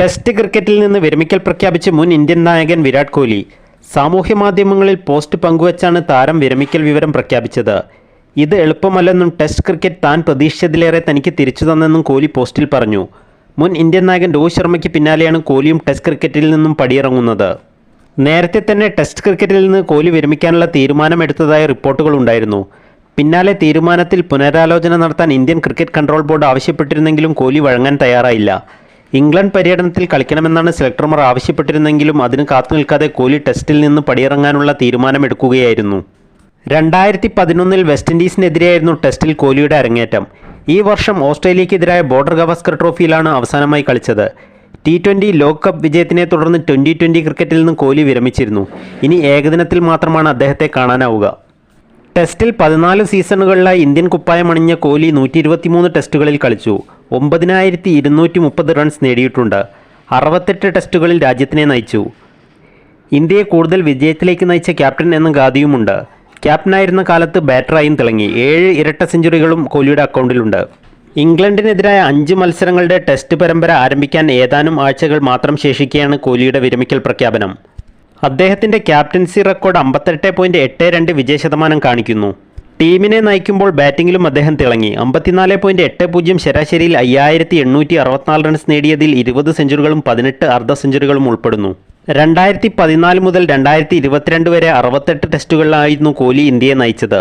Test ക്രിക്കറ്റിൽ നിന്ന് വിരമിക്കൽ പ്രഖ്യാപിച്ച് മുൻ ഇന്ത്യൻ നായകൻ വിരാട് കോഹ്ലി. സാമൂഹ്യ മാധ്യമങ്ങളിൽ പോസ്റ്റ് പങ്കുവച്ചാണ് താരം വിരമിക്കൽ വിവരം പ്രഖ്യാപിച്ചത്. ഇത് എളുപ്പമല്ലെന്നും ടെസ്റ്റ് ക്രിക്കറ്റ് താൻ പ്രതീക്ഷിച്ചതിലേറെ തനിക്ക് തിരിച്ചു തന്നെന്നും കോഹ്ലി പോസ്റ്റിൽ പറഞ്ഞു. മുൻ ഇന്ത്യൻ നായകൻ രോഹിത് ശർമ്മയ്ക്ക് പിന്നാലെയാണ് കോഹ്ലിയും ടെസ്റ്റ് ക്രിക്കറ്റിൽ നിന്നും പടിയിറങ്ങുന്നത്. നേരത്തെ തന്നെ ടെസ്റ്റ് ക്രിക്കറ്റിൽ നിന്ന് കോഹ്ലി വിരമിക്കാനുള്ള തീരുമാനമെടുത്തതായ റിപ്പോർട്ടുകളുണ്ടായിരുന്നു പിന്നാലെ തീരുമാനത്തിൽ പുനരാലോചന നടത്താൻ ഇന്ത്യൻ ക്രിക്കറ്റ് കൺട്രോൾ ബോർഡ് ആവശ്യപ്പെട്ടിരുന്നെങ്കിലും കോഹ്ലി വഴങ്ങാൻ തയ്യാറായില്ല. ഇംഗ്ലണ്ട് പര്യടനത്തിൽ കളിക്കണമെന്നാണ് സെലക്ടർമാർ ആവശ്യപ്പെട്ടിരുന്നെങ്കിലും അതിന് കാത്തു നിൽക്കാതെ കോഹ്ലി ടെസ്റ്റിൽ നിന്ന് പടിയിറങ്ങാനുള്ള തീരുമാനമെടുക്കുകയായിരുന്നു. രണ്ടായിരത്തി പതിനൊന്നിൽ വെസ്റ്റ് ഇൻഡീസിനെതിരെയായിരുന്നു ടെസ്റ്റിൽ കോഹ്ലിയുടെ അരങ്ങേറ്റം. ഈ വർഷം ഓസ്ട്രേലിയക്കെതിരായ ബോർഡർ ഗവാസ്കർ ട്രോഫിയിലാണ് അവസാനമായി കളിച്ചത്. ടി ട്വന്റി ലോകകപ്പ് വിജയത്തിനെ തുടർന്ന് ട്വന്റി ട്വന്റി ക്രിക്കറ്റിൽ നിന്ന് കോഹ്ലി വിരമിച്ചിരുന്നു. ഇനി ഏകദിനത്തിൽ മാത്രമാണ് അദ്ദേഹത്തെ കാണാനാവുക. ടെസ്റ്റിൽ പതിനാല് സീസണുകളിലായി ഇന്ത്യൻ കുപ്പായം അണിഞ്ഞ കോഹ്ലി നൂറ്റി ഇരുപത്തിമൂന്ന് ടെസ്റ്റുകളിൽ കളിച്ചു. ഒമ്പതിനായിരത്തി ഇരുന്നൂറ്റി മുപ്പത് റൺസ് നേടിയിട്ടുണ്ട്. അറുപത്തെട്ട് ടെസ്റ്റുകളിൽ രാജ്യത്തിനെ നയിച്ചു. ഇന്ത്യയെ കൂടുതൽ വിജയത്തിലേക്ക് നയിച്ച ക്യാപ്റ്റൻ എന്ന ഗാദിയുമുണ്ട് ക്യാപ്റ്റനായിരുന്ന കാലത്ത് ബാറ്ററായും തിളങ്ങി. ഏഴ് ഇരട്ട സെഞ്ചുറികളും കോഹ്ലിയുടെ അക്കൗണ്ടിലുണ്ട്. ഇംഗ്ലണ്ടിനെതിരായ അഞ്ച് മത്സരങ്ങളുടെ ടെസ്റ്റ് പരമ്പര ആരംഭിക്കാൻ ഏതാനും ആഴ്ചകൾ മാത്രം ശേഷിക്കെയാണ് കോഹ്ലിയുടെ വിരമിക്കൽ പ്രഖ്യാപനം. അദ്ദേഹത്തിന്റെ ക്യാപ്റ്റൻസി റെക്കോർഡ് അമ്പത്തെട്ട് പോയിന്റ് എട്ട് രണ്ട് വിജയശതമാനം കാണിക്കുന്നു. ടീമിനെ നയിക്കുമ്പോൾ ബാറ്റിംഗിലും അദ്ദേഹം തിളങ്ങി. അമ്പത്തിനാല് പോയിന്റ് എട്ട് പൂജ്യം ശരാശരിയിൽ അയ്യായിരത്തി എണ്ണൂറ്റി അറുപത്തിനാല് റൺസ് നേടിയതിൽ ഇരുപത് സെഞ്ചുറികളും പതിനെട്ട് അർദ്ധ സെഞ്ചുറികളും ഉൾപ്പെടുന്നു. രണ്ടായിരത്തി പതിനാല് മുതൽ രണ്ടായിരത്തി ഇരുപത്തിരണ്ട് വരെ അറുപത്തെട്ട് ടെസ്റ്റുകളിലായിരുന്നു കോഹ്ലി ഇന്ത്യയെ നയിച്ചത്.